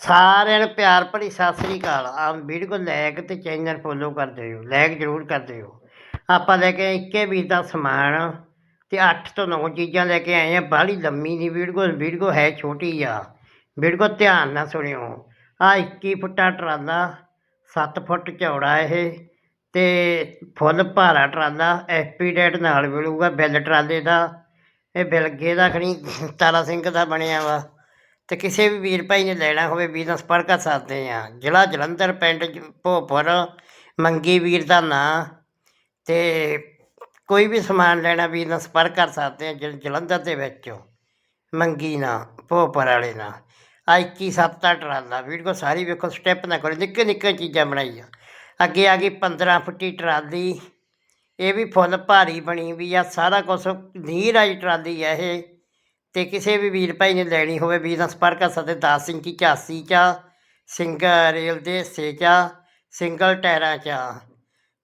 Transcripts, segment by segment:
ਸਾਰਿਆਂ ਨੂੰ ਪਿਆਰ ਭਰੀ ਸਤਿ ਸ੍ਰੀ ਅਕਾਲ। ਆ ਵੀਡੀਓ ਲਾਇਕ ਤੇ ਚੈਨਲ ਫੋਲੋ ਕਰ ਦਿਓ ਲਾਇਕ ਜ਼ਰੂਰ ਕਰ ਦਿਓ। ਆਪਾਂ ਲੈ ਕੇ ਆਏ ਇੱਕੇ ਵੀਰ ਦਾ ਸਮਾਨ ਤੇ 8 ਤੋਂ 9 ਚੀਜ਼ਾਂ ਲੈ ਕੇ ਆਏ ਆ। ਬਾਹਲੀ ਲੰਮੀ ਨਹੀਂ ਵੀਡੀਓ ਵੀਡੀਓ ਹੈ ਛੋਟੀ ਆ। ਵੀਡੀਓ ਧਿਆਨ ਨਾਲ ਸੁਣਿਓ। ਆ 21 ਫੁੱਟਾ ਟਰਾਲਾ 7 ਫੁੱਟ ਚੌੜਾ ਇਹ ਤੇ ਫੁੱਲ ਭਾਰਾ ਟਰਾਲਾ ਐਸਪੀ ਡੇਟ ਨਾਲ ਮਿਲੂਗਾ ਬਿੱਲ ਟਰਾਲੇ ਦਾ। ਇਹ ਬਿਲਗੇ ਦਾ ਖਣੀ ਤਾਰਾ ਸਿੰਘ ਦਾ ਬਣਿਆ ਵਾ। ਤੇ ਕਿਸੇ ਵੀ ਵੀਰ ਭਾਈ ਨੇ ਲੈਣਾ ਹੋਵੇ, ਵੀਰ ਨਾਲ ਕਰ ਸਕਦੇ ਆ। ਜ਼ਿਲ੍ਹਾ ਜਲੰਧਰ ਪਿੰਡ ਭੋਪੁਰ, ਮੰਗੀ ਵੀਰ ਦਾ ਨਾਂ ਤੇ ਕੋਈ ਵੀ ਸਮਾਨ ਲੈਣਾ, ਵੀਰ ਨਾਲ ਕਰ ਸਕਦੇ ਆ ਜਲੰਧਰ ਦੇ ਵਿੱਚ। ਮੰਗੀ ਨਾ, ਭੋਪੁਰ ਵਾਲੇ ਨਾਲ ਆ 21 ਸੱਤ ਦਾ ਟਰਾਲਾ ਵੀਡੀਓ ਸਾਰੀ ਵੇਖੋ, ਸਟੈਪ ਨਾ ਕਰੋ, ਨਿੱਕੇ ਨਿੱਕੇ ਚੀਜ਼ਾਂ ਬਣਾਈਆਂ ਅੱਗੇ ਆ ਗਈ 15 ਫੁੱਟੀ ਟਰਾਲੀ, ਇਹ ਵੀ ਫੁੱਲ ਭਾਰੀ ਬਣੀ ਵੀ ਆ, ਸਾਰਾ ਕੁਝ ਨੀਰ ਵਾਲੀ ਟਰਾਲੀ ਆ ਇਹ। ਤੇ ਕਿਸੇ ਵੀ ਵੀਰ ਭਾਈ ਨੇ ਲੈਣੀ ਹੋਵੇ, ਵੀਰ ਨਾਲ ਸੰਪਰਕ ਕਰ ਸਕਦੇ 10 ਇੰਚੀ 84 ਚਾ ਸਿੰਗਲ ਰੇਲ ਦੇ ਹਿੱਸੇ ਚਾ, ਸਿੰਗਲ ਟਾਇਰਾਂ ਚਾ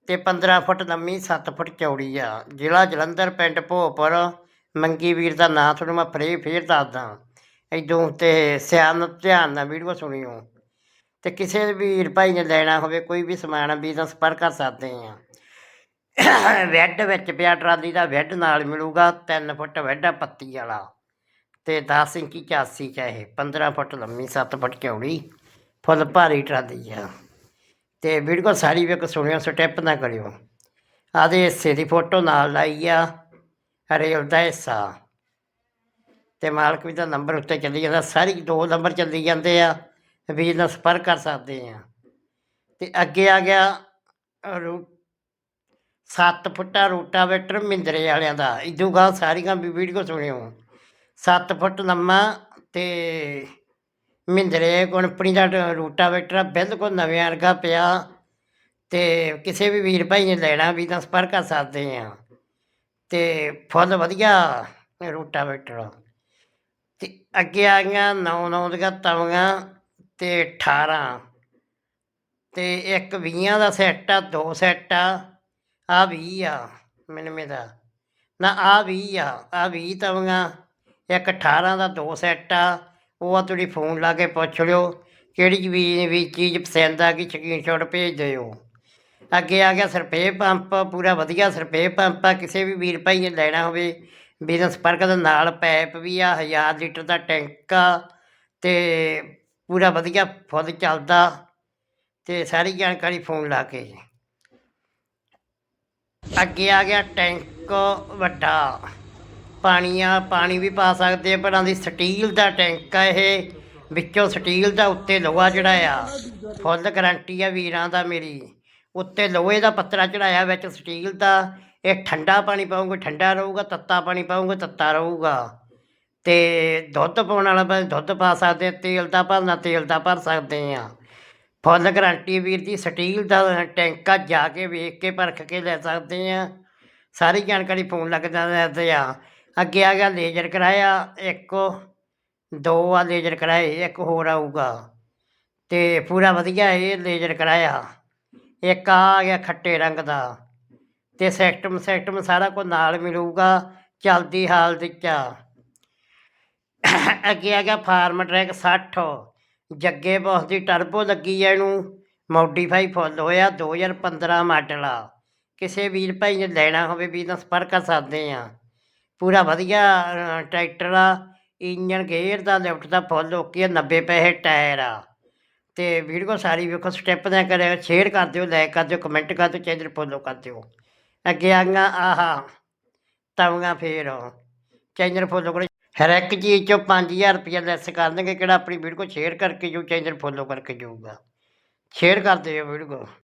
ਤੇ 15 ਫੁੱਟ ਲੰਮੀ 7 ਫੁੱਟ ਚੌੜੀ ਆ। ਜ਼ਿਲ੍ਹਾ ਜਲੰਧਰ, ਪਿੰਡ ਭੋਪਰ। ਮੰਗੀ ਵੀਰ ਦਾ ਨਾਂ ਤੁਹਾਨੂੰ ਮੈਂ ਫਰੇ, ਫੇਰ ਦੱਸਦਾ ਇਦੋਂ ਤੇ ਸਿਆਣ ਧਿਆਨ ਨਾਲ ਵੀਡੀਓ ਸੁਣਿਓ। ਤੇ ਕਿਸੇ ਵੀਰ ਭਾਈ ਨੇ ਲੈਣਾ ਹੋਵੇ, ਕੋਈ ਵੀ ਸਮਾਨ, ਵੀਰ ਨਾਲ ਸੰਪਰਕ ਕਰ ਸਕਦੇ ਆ। ਵੈੱਡ ਵਿੱਚ ਪਿਆ, ਟਰਾਲੀ ਦਾ ਵੈੱਡ ਨਾਲ ਮਿਲੂਗਾ 3 ਫੁੱਟ ਵੈੱਡ ਆ ਪੱਤੀ ਵਾਲਾ। ਤੇ 10 ਇੰਚੀ 84 ਚ ਇਹ 15 ਫੁੱਟ ਲੰਮੀ 7 ਫੁੱਟ ਚੌੜੀ, ਫੁੱਲ ਭਾਰੀ ਟਰਾਲੀ ਆ। ਤੇ ਵੀਡੀਓ ਸਾਰੀ ਵੇਖ ਸੁਣਿਓ, ਸਟੈਪ ਨਾ ਕਰਿਓ। ਆਦੇ ਹਿੱਸੇ ਦੀ ਫੋਟੋ ਨਾਲ ਲਾਈ ਆ ਰੇਲ ਦਾ ਹਿੱਸਾ। ਤੇ ਮਾਲਕ ਵੀ ਦਾ ਨੰਬਰ ਉੱਤੇ ਚੱਲੀ ਜਾਂਦਾ, ਸਾਰੀ ਦੋ ਨੰਬਰ ਚੱਲੀ ਜਾਂਦੇ ਆ ਵੀਰ ਨਾਲ ਸੰਪਰਕ ਕਰ ਸਕਦੇ ਆ। ਤੇ ਅੱਗੇ ਆ ਗਿਆ ਰੂ 7 ਫੁੱਟਾ ਰੋਟਾਵੇਟਰ ਮਹਿੰਦਰੇ ਵਾਲਿਆਂ ਦਾ। ਇਦੋਂ ਗਾ ਸਾਰੀਆਂ ਵੀਡੀਓ ਸੁਣਿਓ। 7 ਫੁੱਟ ਲੰਮਾ ਤੇ ਮਹਿੰਦਰੇ ਕੰਪਨੀ ਦਾ ਟ- ਰੋਟਾਵੇਟਰ ਆ, ਬਿਲਕੁਲ ਨਵੇਂ ਵਰਗਾ ਪਿਆ ਤੇ ਕਿਸੇ ਵੀ ਵੀਰ ਭਾਈ ਨੇ ਲੈਣਾ ਵੀ ਤਾਂ ਸੰਪਰਕ ਕਰ ਸਕਦੇ ਆ ਤੇ ਫੁੱਲ ਵਧੀਆ ਰੋਟਾਵੇਟਰ ਤੇ ਅੱਗੇ ਆ ਗਈਆਂ 9 9 ਦੀਆਂ ਤਵੀਆਂ ਤੇ 18 ਤੇ ਇੱਕ 20 ਦਾ ਸੈੱਟ ਆ ਦੋ ਸੈੱਟ ਆ ਆ 20 ਆ ਮਿਲਵੇਂ ਦਾ। ਨਾ ਆ 20 ਆ ਆ 20 ਤਵੀਆਂ ਇੱਕ 18 ਦਾ ਦੋ ਸੈੱਟ ਆ। ਉਹ ਆ ਤੁਸੀਂ ਫੋਨ ਲਾ ਕੇ ਪੁੱਛ ਲਿਓ, ਕਿਹੜੀ ਵੀ ਵੀ ਚੀਜ਼ ਪਸੰਦ ਆ ਗਈ ਸਕਰੀਨਸ਼ਾਟ ਭੇਜ ਦਿਓ। ਅੱਗੇ ਆ ਗਿਆ ਸਰਪੇ ਪੰਪ, ਪੂਰਾ ਵਧੀਆ ਸਰਪੇ ਪੰਪ ਆ, ਕਿਸੇ ਵੀ ਵੀਰ ਭਾਈ ਨੇ ਲੈਣਾ ਹੋਵੇ। ਬਿਜ਼ਨਸ ਸੰਪਰਕ ਦੇ ਨਾਲ ਪੈਪ ਵੀ ਆ 1000 ਲੀਟਰ ਦਾ ਟੈਂਕ ਆ, ਤੇ ਪੂਰਾ ਵਧੀਆ ਫੁੱਲ ਚੱਲਦਾ। ਤੇ ਸਾਰੀ ਜਾਣਕਾਰੀ ਫੋਨ ਲਾ ਕੇ। ਅੱਗੇ ਆ ਗਿਆ ਟੈਂਕ ਵੱਡਾ। ਪਾਣੀ ਆ ਪਾਣੀ ਵੀ ਪਾ ਸਕਦੇ ਆ, ਪਰ ਦੀ ਸਟੀਲ ਦਾ ਟੈਂਕ ਆ ਇਹ। ਵਿੱਚੋਂ ਸਟੀਲ ਦਾ ਉੱਤੇ ਲੋਹਾ ਚੜਾਇਆ। ਫੁੱਲ ਗਰੰਟੀ ਆ ਵੀਰਾਂ ਦਾ ਮੇਰੀ। ਉੱਤੇ ਲੋਹੇ ਦਾ ਪੱਤਰਾ ਚੜਾਇਆ ਵਿੱਚ ਸਟੀਲ ਦਾ। ਇਹ ਠੰਡਾ ਪਾਣੀ ਪਾਉਂਗੇ ਠੰਡਾ ਰਹੂਗਾ, ਤੱਤਾ ਪਾਣੀ ਪਾਉਂਗੇ ਤੱਤਾ ਰਹੂਗਾ। ਤੇ ਦੁੱਧ ਪਾਉਣ ਵਾਲਾ ਦੁੱਧ ਪਾ ਸਕਦੇ ਤੇਲ ਦਾ ਭਰਨਾ, ਤੇਲ ਦਾ ਭਰ ਸਕਦੇ ਆ। ਫੁੱਲ ਗਰੰਟੀ ਵੀਰ ਦੀ ਸਟੀਲ ਦਾ ਟੈਂਕ ਆ ਜਾ ਕੇ ਵੇਖ ਕੇ, ਪਰਖ ਕੇ ਲੈ ਸਕਦੇ ਆ। ਸਾਰੀ ਜਾਣਕਾਰੀ ਫੋਨ ਲੱਗਦਾ ਰਹਿੰਦੇ ਆ। ਅੱਗੇ ਆ ਗਿਆ ਲੇਜ਼ਰ ਕਰਾਇਆ, ਇੱਕ ਦੋ ਆ ਲੇਜ਼ਰ ਕਰਾਏ, ਇੱਕ ਹੋਰ ਆਊਗਾ। ਤੇ ਪੂਰਾ ਵਧੀਆ ਇਹ ਲੇਜ਼ਰ ਕਰਾਇਆ। ਇੱਕ ਆ ਗਿਆ ਖੱਟੇ ਰੰਗ ਦਾ। ਤੇ ਸੈਕਟਮ ਸੈਕਟਮ ਸਾਰਾ ਕੁਝ ਨਾਲ ਮਿਲੂਗਾ, ਚਲਦੀ ਹਾਲਤ ਚ ਆ। ਅੱਗੇ ਆ ਗਿਆ ਫਾਰਮ ਟਰੈਕ 60 ਜੱਗੇ ਬੋਸ ਦੀ ਟਰਬੋ ਲੱਗੀ ਹੈ ਇਹਨੂੰ ਮੋਡੀਫਾਈ ਫੁੱਲ ਹੋਇਆ 2015 ਮਾਡਲ ਆ। ਕਿਸੇ ਵੀਰ ਭਾਈ ਨੇ ਲੈਣਾ ਹੋਵੇ, ਵੀ ਤਾਂ ਸੰਪਰਕ ਕਰ ਸਕਦੇ ਆ। ਪੂਰਾ ਵਧੀਆ ਟਰੈਕਟਰ ਆ ਇੰਜਨ ਗੇਅਰ ਦਾ ਲਿਫਟ ਦਾ ਫੁੱਲ ਓਕੇ ਆ 90 ਪੈਸੇ ਟਾਇਰ ਆ। ਤੇ ਵੀਡੀਓ ਸਾਰੀ ਵੇਖੋ ਸਟੈਪ ਨਾ ਕਰਿਓ ਸ਼ੇਅਰ ਕਰ ਦਿਓ ਲਾਈਕ ਕਰ ਦਿਓ ਕਮੈਂਟ ਕਰ ਦਿਓ ਚੈਨਲ ਫੋਲੋ ਕਰ ਦਿਓ। ਅੱਗੇ ਆ ਗਈਆਂ ਆਹਾ ਤਵੀਆਂ ਫੇਰ। ਚੈਨਲ ਫੋਲੋ ਕਰੋ। ਹਰ ਇੱਕ ਚੀਜ਼ ਚੋਂ 5000 ਰੁਪਏ ਲੈਸ ਕਰ ਦੇਣਗੇ ਕਿਹੜਾ ਆਪਣੀ ਵੀਡੀਓ ਸ਼ੇਅਰ ਕਰਕੇ ਜੋ ਚੈਨਲ ਫੋਲੋ ਕਰਕੇ ਜਾਊਗਾ। ਸ਼ੇਅਰ ਕਰ ਦਿਓ ਵੀਡੀਓ।